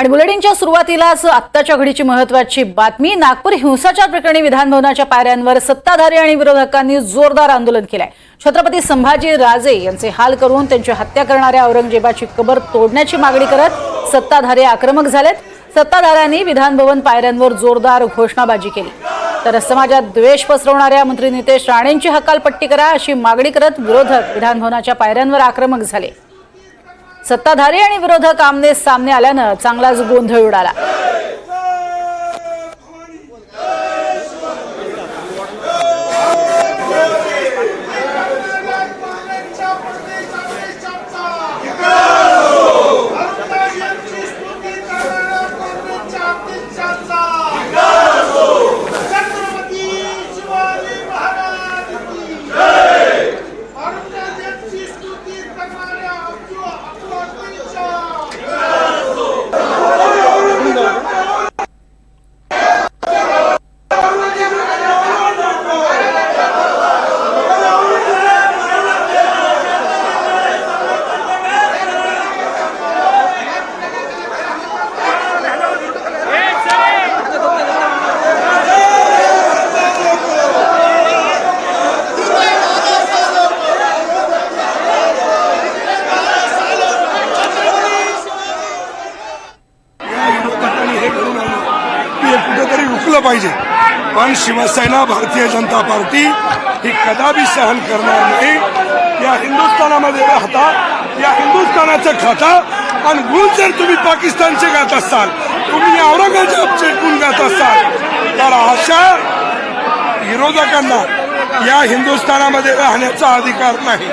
आणि बुलेटिनच्या सुरुवातीलाच आत्ताच्या घडीची महत्वाची बातमी नागपूर हिंसाचार प्रकरणी विधानभवनाच्या पायऱ्यांवर सत्ताधारी आणि विरोधकांनी जोरदार आंदोलन केलंय. छत्रपती संभाजी राजे यांचे हाल करून त्यांची हत्या करणाऱ्या औरंगजेबाची कबर तोडण्याची मागणी करत सत्ताधारी आक्रमक झालेत. सत्ताधाऱ्यांनी विधानभवन पायऱ्यांवर जोरदार घोषणाबाजी केली. तर समाजात द्वेष पसरवणाऱ्या मंत्री नितेश राणेंची हकालपट्टी करा अशी मागणी करत विरोधक विधानभवनाच्या पायऱ्यांवर आक्रमक झाले. सत्ताधारी आणि विरोधक आमने सामने आल्यानं चांगलाच गोंधळ उडाला छत्रपती शिवाजी महाराज की जय औरंगजेबाची स्तुती करणाऱ्या अब्दुल अब्दुल विरोधकांनी हे करून आणलं की हे कुठेतरी पाहिजे. पण शिवसेना भारतीय जनता पार्टी ही कदापि सहन करणार नाही. या हिंदुस्थानामध्ये राहता या हिंदुस्थानाचं खाता आणि गुण जर तुम्ही पाकिस्तानचे गात असाल तुम्ही औरंगजेबचे गुण गात असाल तर अशा विरोधकांना या हिंदुस्थानामध्ये राहण्याचा अधिकार नाही.